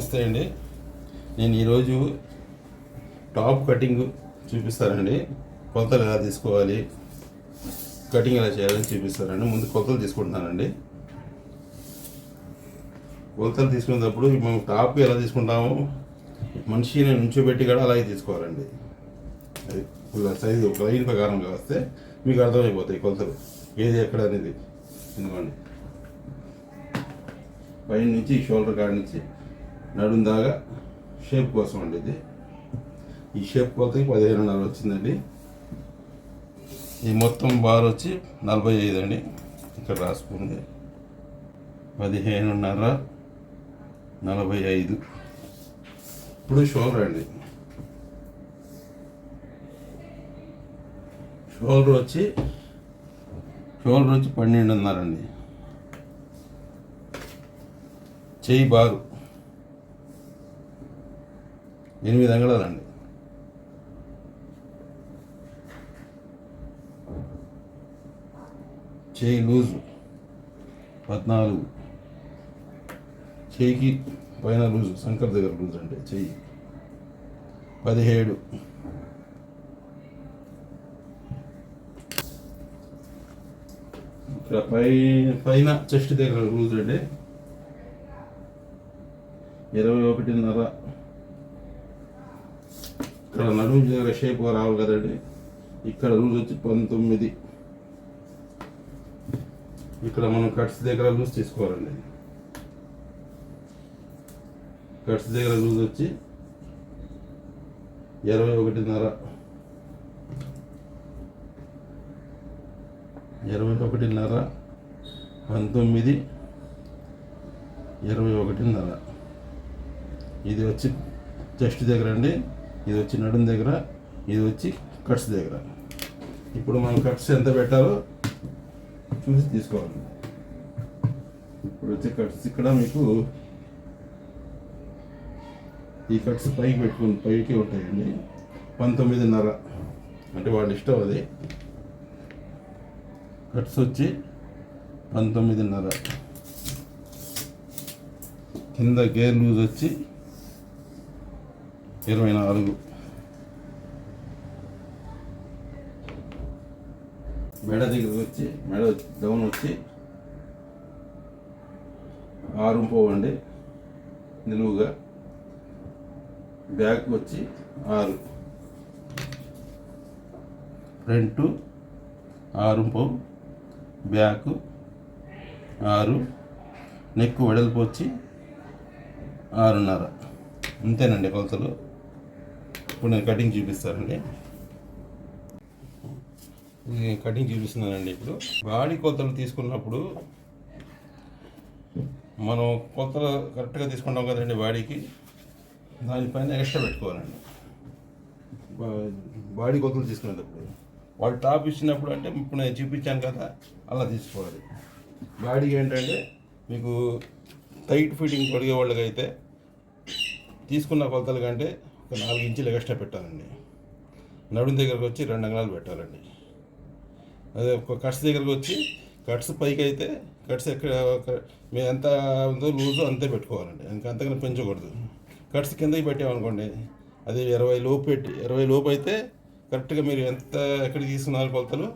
నమస్తే అండి నేను ఈరోజు టాప్ కటింగ్ చూపిస్తానండి. కొలతలు ఎలా తీసుకోవాలి కటింగ్ ఎలా చేయాలని చూపిస్తానండి. ముందు కొలతలు తీసుకుంటున్నానండి. కొలతలు తీసుకునేటప్పుడు మేము టాప్ ఎలా తీసుకుంటాము మనిషిని నుంచోబెట్టి కూడా అలాగే తీసుకోవాలండి. అది సైజు ఒక లైన్ ప్రకారం వస్తే మీకు అర్థమైపోతాయి కొలతలు. ఏది ఎక్కడ అనేది. ఎందుకండి? పైన నుంచి షోల్డర్ కాడ నుంచి నడుం దాకా షేప్ కోసం అండి ఇది. ఈ షేప్ కొలతకి పదిహేనున్నర వచ్చిందండి. ఈ మొత్తం బార్ వచ్చి నలభై ఐదు అండి. ఇక్కడ రాసుకుంది. పదిహేనున్నర నలభై ఐదు. ఇప్పుడు షోల్డర్ అండి. షోల్డర్ వచ్చి షోల్డర్ వచ్చి పన్నెండున్నర అండి. చేయి బారు. ఎనిమిది అంగళాలండి చేయి లూజు. పద్నాలుగు. చేయికి పైన లూజు శంకర్ దగ్గర లూజ్ అంటే చెయ్యి పదిహేడు. ఇక్కడ పై పైన చెస్ట్ దగ్గర లూజ్ అంటే ఇరవై ఒకటిన్నర. ఇక్కడ నడుము దగ్గర షేప్ రావు కదండి ఇక్కడ లూజ్ వచ్చి పంతొమ్మిది. ఇక్కడ మనం కట్స్ దగ్గర లూజ్ తీసుకోవాలండి. కట్స్ దగ్గర లూజ్ వచ్చి ఇరవై ఒకటిన్నర. ఇరవై ఒకటిన్నర పంతొమ్మిది ఇరవై ఒకటిన్నర. ఇది వచ్చి చెస్ట్ దగ్గర అండి. ఇది వచ్చి నడుం దగ్గర ఇది వచ్చి కట్స్ దగ్గర. ఇప్పుడు మనం కట్స్ ఎంత పెట్టాలో చూసి తీసుకోవాలి. ఇప్పుడు వచ్చి కట్స్ ఇక్కడ మీకు ఈ కట్స్ పైకి పెట్టుకుని పైకి ఉంటాయండి. పంతొమ్మిదిన్నర. అంటే వాళ్ళ ఇష్టం అది. కట్స్ వచ్చి పంతొమ్మిదిన్నర. కింద గేర్ లూజ్ వచ్చి ఇరవై నాలుగు. మెడ దగ్గర వచ్చి మెడ డౌన్ వచ్చి ఆరు పోవండి. నిలువుగా. బ్యాక్ వచ్చి ఆరు. ఫ్రంట్ ఆరు పోవు బ్యాక్ ఆరు. నెక్ వెడల్పు వచ్చి ఆరున్నర. అంతేనండి కొలతలు. ఇప్పుడు నేను కటింగ్ చూపిస్తానండి. కటింగ్ చూపిస్తున్నానండి ఇప్పుడు. బాడీ కొలతలు తీసుకున్నప్పుడు మనం కొలతలు కరెక్ట్గా తీసుకుంటాం కదండి బాడీకి. దానిపైన ఎక్స్ట్రా పెట్టుకోవాలండి. బాడీ కొలతలు తీసుకునేటప్పుడు. వాళ్ళు టాప్ ఇచ్చినప్పుడు అంటే ఇప్పుడు నేను చూపించాను కదా అలా తీసుకోవాలి. బాడీకి ఏంటంటే మీకు టైట్ ఫిట్టింగ్ తొడిగే వాళ్ళకైతే తీసుకున్న కొలతల కంటే ఒక నాలుగు ఇంచులు ఎక్స్ట్రా పెట్టాలండి. నడుం దగ్గరకు వచ్చి రెండు అంగళాలు పెట్టాలండి. అదే ఒక కట్స్ దగ్గరకు వచ్చి కట్స్ పైకి అయితే కట్స్ ఎక్కడ మేము ఎంత ఉందో లూజో అంతే పెట్టుకోవాలండి. ఇంకా అంతకన్నా పెంచకూడదు. కట్స్ కిందకి పెట్టామనుకోండి అది ఇరవై లోపు పెట్టి ఇరవై లోపు అయితే కరెక్ట్గా మీరు ఎంత ఎక్కడికి తీసుకున్నారు కొలతలు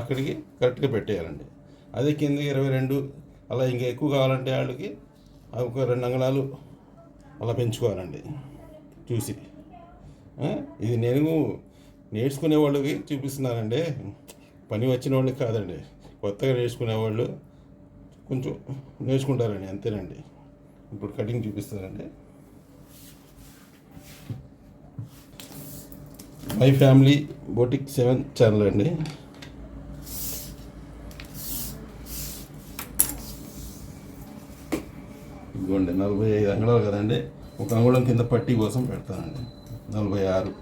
అక్కడికి కరెక్ట్గా పెట్టేయాలండి. అదే కిందకి ఇరవై రెండు అలా ఇంకా ఎక్కువ కావాలంటే వాళ్ళకి ఒక రెండు అంగళాలు అలా పెంచుకోవాలండి. చూసి. ఇది నేను నేర్చుకునే వాళ్ళకి చూపిస్తున్నానండి. పని వచ్చిన వాళ్ళకి కాదండి. కొత్తగా నేర్చుకునే వాళ్ళు కొంచెం నేర్చుకుంటారండి అంతేనండి. ఇప్పుడు కటింగ్ చూపిస్తానండి my family boutique seven channel అండి. ఇదిగోండి నలభై ఐదు అంగళాలు కదండి. ఒక అంగుళం కింద పట్టి కోసం పెడతానండి. నలభై ఆరు.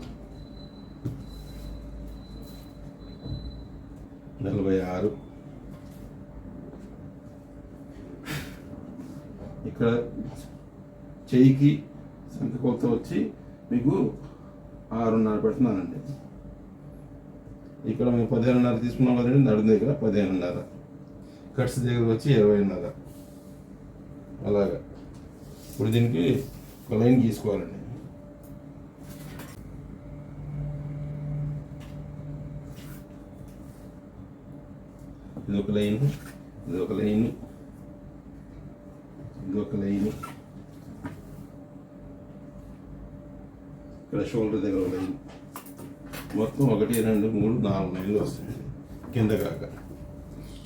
నలభై ఆరు. ఇక్కడ చెయ్యికి సంత వచ్చి మీకు ఆరున్నర పెడుతున్నానండి. ఇక్కడ మేము పదిహేనున్నర తీసుకున్నాం కదండి నడుము దగ్గర పదిహేనున్నర. కట్స్ దగ్గర వచ్చి ఇరవైన్నర. అలాగా. ఇప్పుడు దీనికి ఒక లైన్ గీసుకోవాలండి. ఇది ఒక లైన్ ఇది ఒక లైన్ ఇది ఒక లైన్. ఇక్కడ షోల్డర్ దగ్గర ఒక లైన్. మొత్తం ఒకటి రెండు మూడు నాలుగు లైన్లు వస్తాయండి. కింద కాక.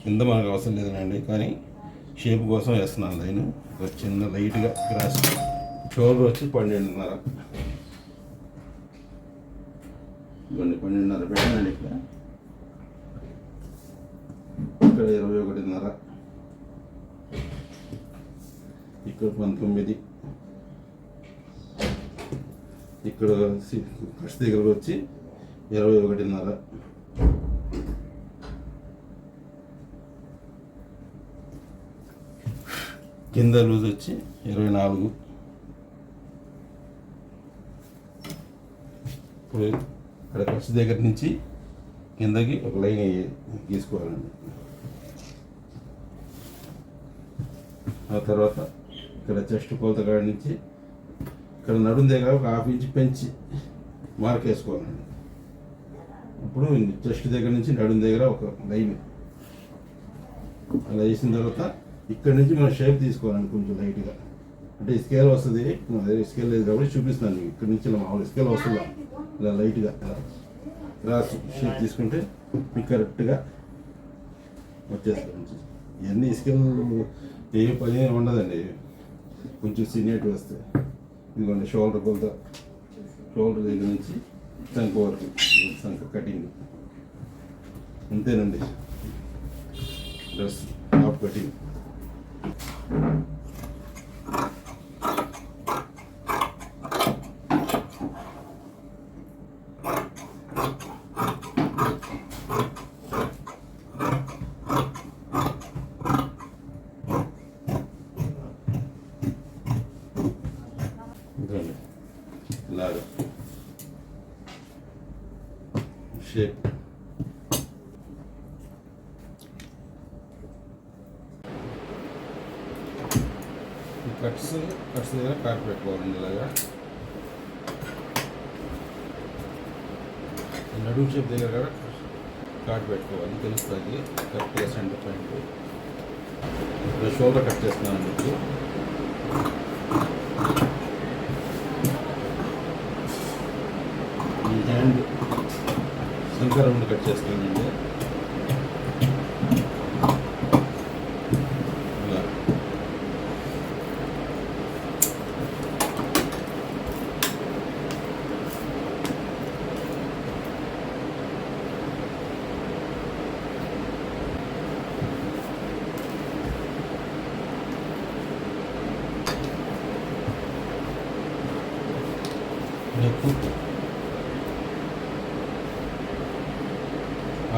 కింద మనకు అవసరం లేదండి కానీ షేప్ కోసం వేస్తున్నాను లైన్. ఒక చిన్న లైట్గా క్రాస్ షోల్డర్ వచ్చి పన్నెండున్నర ఇవ్వండి పన్నెండున్నర పెట్టండి ఇక్కడ ఇక్కడ ఇరవై ఒకటిన్నర ఇక్కడ పంతొమ్మిది ఇక్కడ కష్ట దగ్గరకు వచ్చి ఇరవై ఒకటిన్నర కింద లూజ్ వచ్చి ఇరవై నాలుగు ఇక్కడ కష్ట దగ్గర నుంచి కిందకి ఒక లైన్ గీసుకోవాలండి. ఆ తర్వాత ఇక్కడ చెస్ట్ కొలత కాడ నుంచి ఇక్కడ నడుం దగ్గర ఒక హాఫ్ ఇంచ్ పెంచి మార్క్ వేసుకోవాలండి. ఇప్పుడు చెస్ట్ దగ్గర నుంచి నడుం దగ్గర ఒక లైన్. అలా వేసిన తర్వాత ఇక్కడ నుంచి మనం షేప్ తీసుకోవాలండి కొంచెం లైట్గా. అంటే స్కేల్ వస్తుంది. అదే స్కేల్ లేదు కాబట్టి చూపిస్తాను ఇక్కడ నుంచి మామూలు స్కేల్ వస్తుందా? ఇలా లైట్గా ఇలా ఇలా తీసుకుంటే మీకు కరెక్ట్గా వచ్చేస్తుంది. ఇవన్నీ స్కేల్ ఏ పని ఉండదండి. కొంచెం సీనియర్ వస్తే. ఇదిగోండి షోల్డర్ కొంత షోల్డర్ దగ్గర నుంచి సంఖ వరకు సంఖ కటింగ్. అంతేనండి. Dress half cutting. ఇదిగోండి ఇలాగా షేప్ ఈ కట్స్ కట్స్ దగ్గర కాట్ పెట్టుకోవాలండి ఇలాగా ఈ నడుము షేప్ దగ్గర కూడా కాట్ పెట్టుకోవాలి తెలుస్తుంది కరెక్ట్గా సెంటర్ పాయింట్ ఇప్పుడు షోల్డర్ కట్ చేస్తున్నాను మీకు ఈ హ్యాండ్ శంకర్ రెండు కట్ చేస్తానండి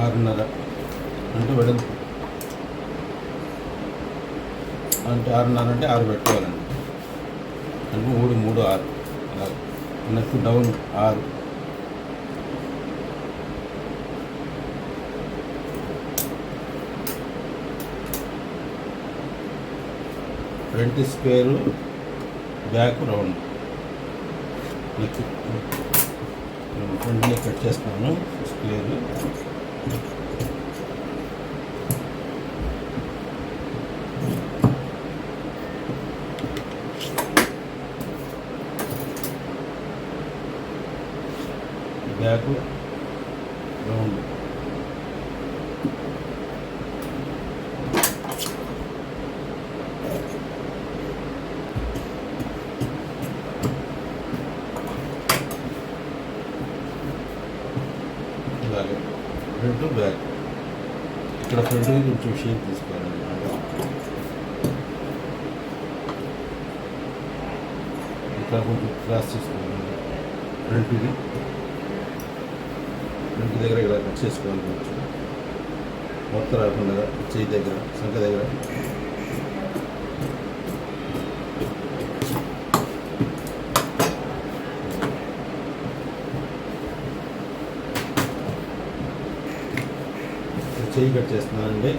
ఆరున్నర. అంటే వెడల్పు అంటే ఆరున్నర అంటే ఆరు పెట్టుకోవాలండి. అంటే మూడు మూడు ఆరు అలా నెక్ డౌన్ ఆరు. Front square back round. Neck front neck cut చేస్తున్నాను స్క్వేర్. బ్యాక్ రౌండ్ ఇలాగే ఫ్రంట్ బ్యాక్ ఇక్కడ ఫ్రంట్ కొంచెం షేప్ తీసుకోవాలి ఇక్కడ కొంచెం క్రాస్ తీసుకోవాలి ఫ్రంట్ది ఫ్రంట్ దగ్గర ఇలా కట్ చేసుకోవాలి కొంచెం మొత్తం రాకుండా చేయి దగ్గర సంఖ దగ్గర చేయి కట్ చేస్తున్నానండి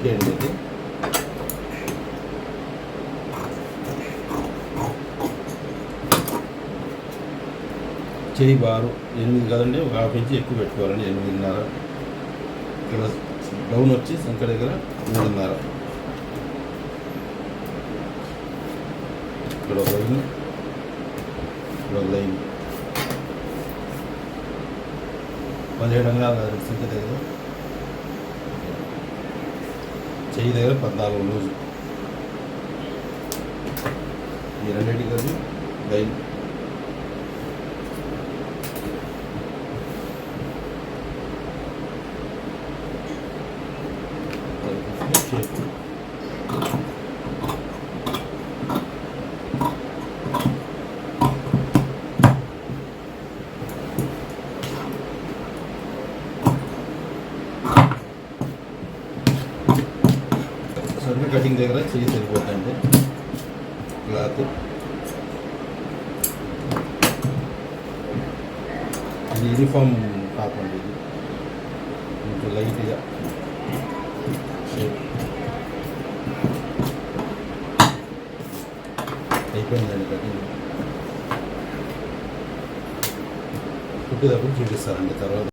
ఓకే అండి. ఇది చేయి బారు ఎనిమిది కదండి ఒక హాఫ్ ఇంచ్ ఎక్కువ పెట్టుకోవాలండి ఎనిమిదిన్నర. ఇక్కడ డౌన్ వచ్చి సంఖ్య దగ్గర మూడున్నర. ఇక్కడ ఒక లైన్ ఇక్కడ ఒక లైన్. పదిహేడు అంగాల సంఖ్య దగ్గర చెయ్యి దగ్గర పద్నాలుగు లూజు ఈ రెండింటి కలిసి లైన్ షేప్ సర్వే కటింగ్ దగ్గర చెయ్యి సరిపోతుంది క్లాత్. ఇది యూనిఫామ్ కాకుండా ఇది. కొంచెం లైట్గా. అయిపోయిందండి కటింగ్. కుట్టేటప్పుడు చూపిస్తారండి తర్వాత.